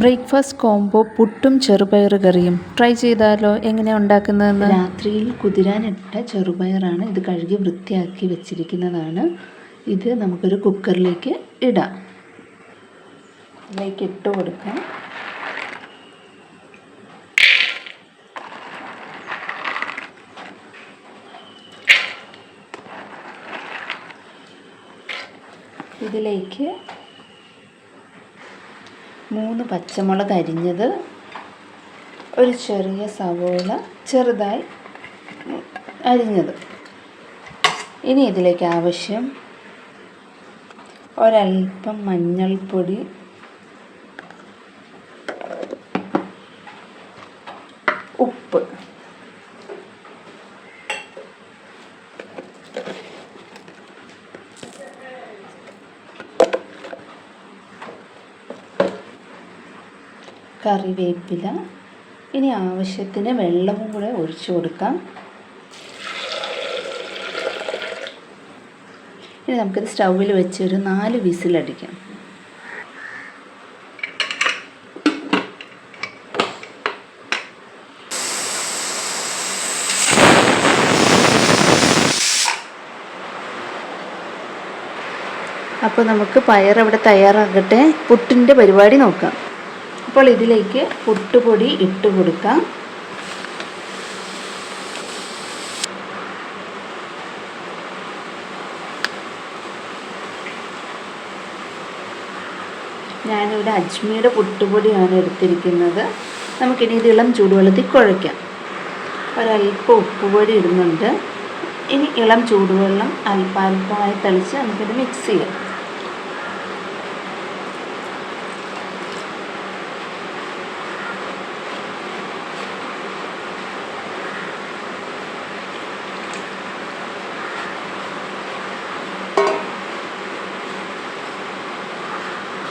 Breakfast combo പുട്ടും ചെറുപയർ കറിയും. ട്രൈ ചെയ്താലോ? എങ്ങനെയാണ് ഉണ്ടാക്കുന്നതെന്ന്? രാത്രിയിൽ കുതിരാനിട്ട ചെറുപയറാണ് ഇത് കഴുകി വൃത്തിയാക്കി വെച്ചിരിക്കുന്നതാണ്. ഇത് നമുക്കൊരു കുക്കറിലേക്ക് ഇടാം. ഇതിലേക്ക് ഇട്ട് കൊടുക്കാം. ഇതിലേക്ക് മൂന്ന് പച്ചമുളക് അരിഞ്ഞത് ഒരു ചെറിയ സവോള ചെറുതായി അരിഞ്ഞത്. ഇനി ഇതിലേക്ക് ആവശ്യം ഒരൽപ്പം മഞ്ഞൾപ്പൊടി കറിവേപ്പില. ഇനി ആവശ്യത്തിന് വെള്ളവും കൂടെ ഒഴിച്ചു കൊടുക്കാം. ഇനി നമുക്കിത് സ്റ്റൗവിൽ വെച്ച് ഒരു നാല് വിസിലടിക്കാം അപ്പോൾ നമുക്ക് പയർ അവിടെ തയ്യാറാകട്ടെ. പുട്ടിന്റെ പരിപാടി നോക്കാം. അപ്പോൾ ഇതിലേക്ക് പുട്ടുപൊടി ഇട്ട് കൊടുക്കാം. ഞാനിവിടെ അജ്മിയുടെ പുട്ടുപൊടിയാണ് എടുത്തിരിക്കുന്നത്. നമുക്കിനി ഇത് ഇളം ചൂടുവെള്ളത്തിൽ കുഴയ്ക്കാം. ഒരല്പം ഉപ്പുപൊടി ഇടുന്നുണ്ട്. ഇനി ഇളം ചൂടുവെള്ളം അല്പാൽപമായി തളിച്ച് നമുക്കിത് മിക്സ് ചെയ്യാം.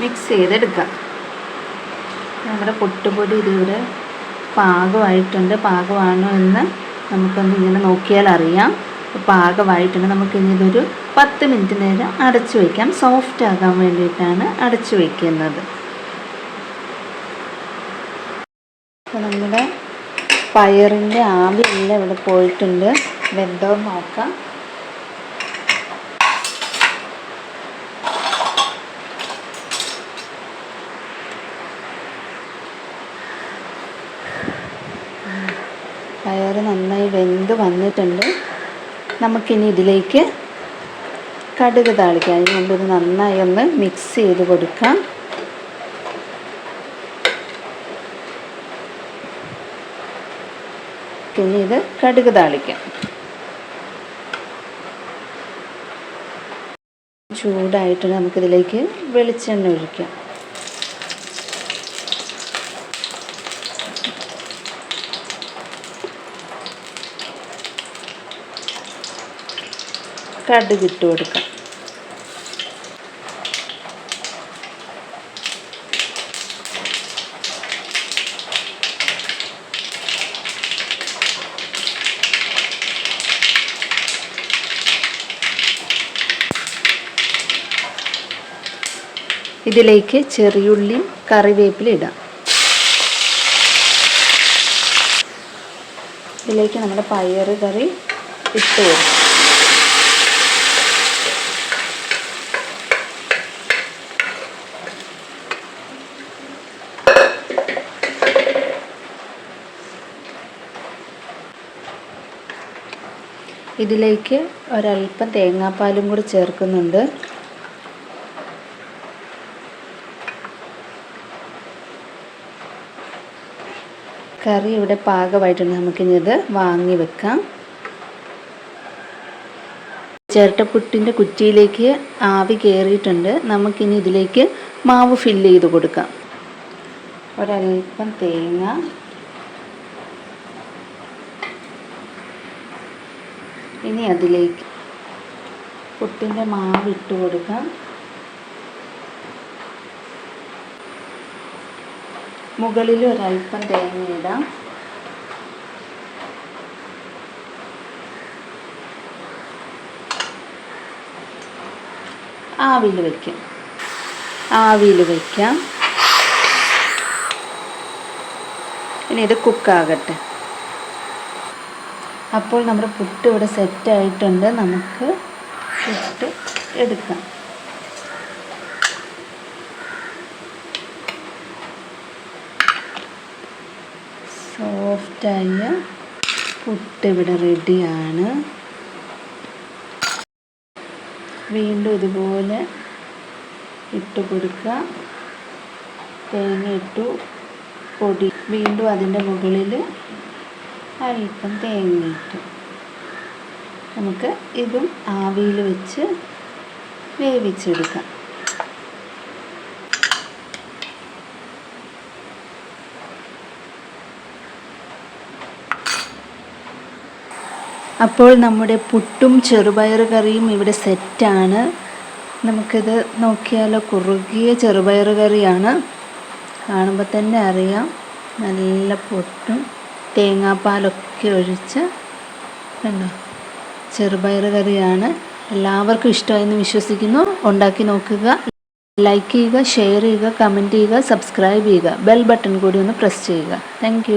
മിക്സ് ചെയ്തെടുക്കാം നമ്മുടെ പൊട്ടുപൊടി ഇതിവിടെ പാകമായിട്ടുണ്ട്. പാകമാണോ എന്ന് നമുക്കൊന്ന് ഇങ്ങനെ നോക്കിയാൽ അറിയാം. പാകമായിട്ടുണ്ട്. നമുക്കിനി ഇതൊരു പത്ത് മിനിറ്റ് നേരം അടച്ചു വയ്ക്കാം. സോഫ്റ്റ് ആകാൻ വേണ്ടിയിട്ടാണ് അടച്ചു വയ്ക്കുന്നത്. നമ്മുടെ പയറിന്റെ ആവിയെല്ലാം ഇവിടെ പോയിട്ടുണ്ട്. വെന്തോ നോക്കാം. പയർ നന്നായി വെന്ത് വന്നിട്ടുണ്ട്. നമുക്കിനി ഇതിലേക്ക് കടുക് താളിക്കാം. അതിന് മുമ്പ് ഇത് നന്നായി ഒന്ന് മിക്സ് ചെയ്ത് കൊടുക്കാം. ഇനി ഇത് കടുക് താളിക്കാം. ചൂടായിട്ട് നമുക്കിതിലേക്ക് വെളിച്ചെണ്ണ ഒഴിക്കാം. കടുക് ഇട്ട് കൊടുക്കാം. ഇതിലേക്ക് ചെറിയുള്ളിയും കറിവേപ്പില ഇടാം. ഇതിലേക്ക് നമ്മുടെ പയറ് കറി ഇട്ട് കൊടുക്കും. ഇതിലേക്ക് ഒരല്പം തേങ്ങാപ്പാലും കൂടി ചേർക്കുന്നുണ്ട്. കറി ഇവിടെ പാകമായിട്ടുണ്ട്. നമുക്കിനിത് വാങ്ങി വെക്കാം. ചിരട്ടപ്പുട്ടിന്റെ കുറ്റിയിലേക്ക് ആവി കയറിയിട്ടുണ്ട് നമുക്കിനി ഇതിലേക്ക് മാവ് ഫില്ല് ചെയ്ത് കൊടുക്കാം. ഒരല്പം തേങ്ങ ഇനി അതിലേക്ക് പുട്ടിന്റെ മാവ് ഇട്ട് കൊടുക്കാം മുകളിൽ ഒരല്പം തേങ്ങ ഇടാം. ആവിയിൽ വയ്ക്കാം. ആവിയിൽ വയ്ക്കാം. ഇനി ഇത് കുക്കാകട്ടെ. അപ്പോൾ നമ്മുടെ പുട്ട് ഇവിടെ സെറ്റായിട്ടുണ്ട് നമുക്ക് പുട്ട് എടുക്കാം. സോഫ്റ്റായ പുട്ട് ഇവിടെ റെഡിയാണ് വീണ്ടും ഇതുപോലെ ഇട്ട് കൊടുക്കുക. തേങ്ങ ഇട്ടു പൊടി. വീണ്ടും അതിന്റെ മുകളിൽ അല്പം തേങ്ങയിട്ട് നമുക്ക് ഇതും ആവിയിൽ വെച്ച് വേവിച്ചെടുക്കാം. അപ്പോൾ നമ്മുടെ പുട്ടും ചെറുപയർ കറിയും ഇവിടെ സെറ്റാണ്. നമുക്കിത് നോക്കിയാലോ കുറുകിയ ചെറുപയർ കറിയാണ്. കാണുമ്പോൾ തന്നെ അറിയാം നല്ല പൊട്ടും. തേങ്ങാപ്പാലൊക്കെ ഒഴിച്ച് കണ്ടോ ചെറുപയർ കറിയാണ് എല്ലാവർക്കും ഇഷ്ടമായെന്ന് വിശ്വസിക്കുന്നു. ഉണ്ടാക്കി നോക്കുക ലൈക്ക് ചെയ്യുക ഷെയർ ചെയ്യുക കമന്റ് ചെയ്യുക സബ്സ്ക്രൈബ് ചെയ്യുക ബെൽ ബട്ടൺ കൂടി ഒന്ന് പ്രസ് ചെയ്യുക. താങ്ക്